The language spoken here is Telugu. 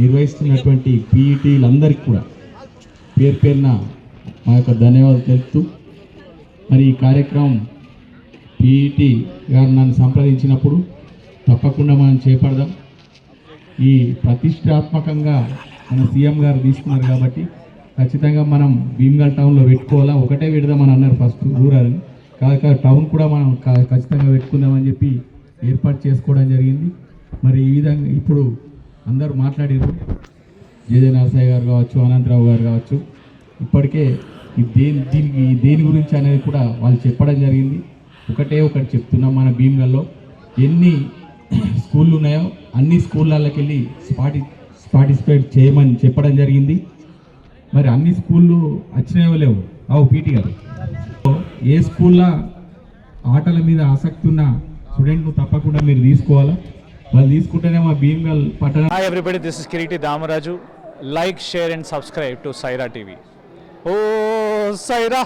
నిర్వహిస్తున్నటువంటి పీఈటీలందరికీ కూడా పేరు పేరున మా యొక్క ధన్యవాదాలు తెలుపుతూ మరి ఈ కార్యక్రమం పీఈటీ గారు నన్ను సంప్రదించినప్పుడు తప్పకుండా మనం చేపడదాం. ఈ ప్రతిష్టాత్మకంగా మన సీఎం గారు తీసుకున్నారు కాబట్టి ఖచ్చితంగా మనం భీమ్గల్ టౌన్లో పెట్టుకోవాలా? ఒకటే పెడదామని అన్నారు ఫస్ట్ రూరల్ కాదు కాదు టౌన్ కూడా మనం ఖచ్చితంగా పెట్టుకుందామని చెప్పి ఏర్పాటు చేసుకోవడం జరిగింది. మరి ఈ విధంగా ఇప్పుడు అందరూ మాట్లాడారు జేజే నరసయ్య గారు కావచ్చు అనంతరావు గారు కావచ్చు. ఇప్పటికే ఈ దేని దీనికి దేని గురించి అనేది కూడా వాళ్ళు చెప్పడం జరిగింది. ఒకటే ఒకటి చెప్తున్నాం మన భీమ్లలో. ఎన్ని స్కూళ్ళు ఉన్నాయో అన్ని స్కూళ్ళకి వెళ్ళి పార్టి పార్టిసిపేట్ చేయమని చెప్పడం జరిగింది. మరి అన్ని స్కూళ్ళు వచ్చినాయో లేవు. అవు పీటీ గారు. ఏ స్కూల్లో ఆటల మీద ఆసక్తి ఉన్న స్టూడెంట్ను తప్పకుండా మీరు తీసుకోవాలా? వాళ్ళు తీసుకుంటేనే మా భీమ్గల్ పట్టణం Hi everybody, this is Kiriti Damaraju. Like, share and subscribe to Saira TV. Oh, Saira!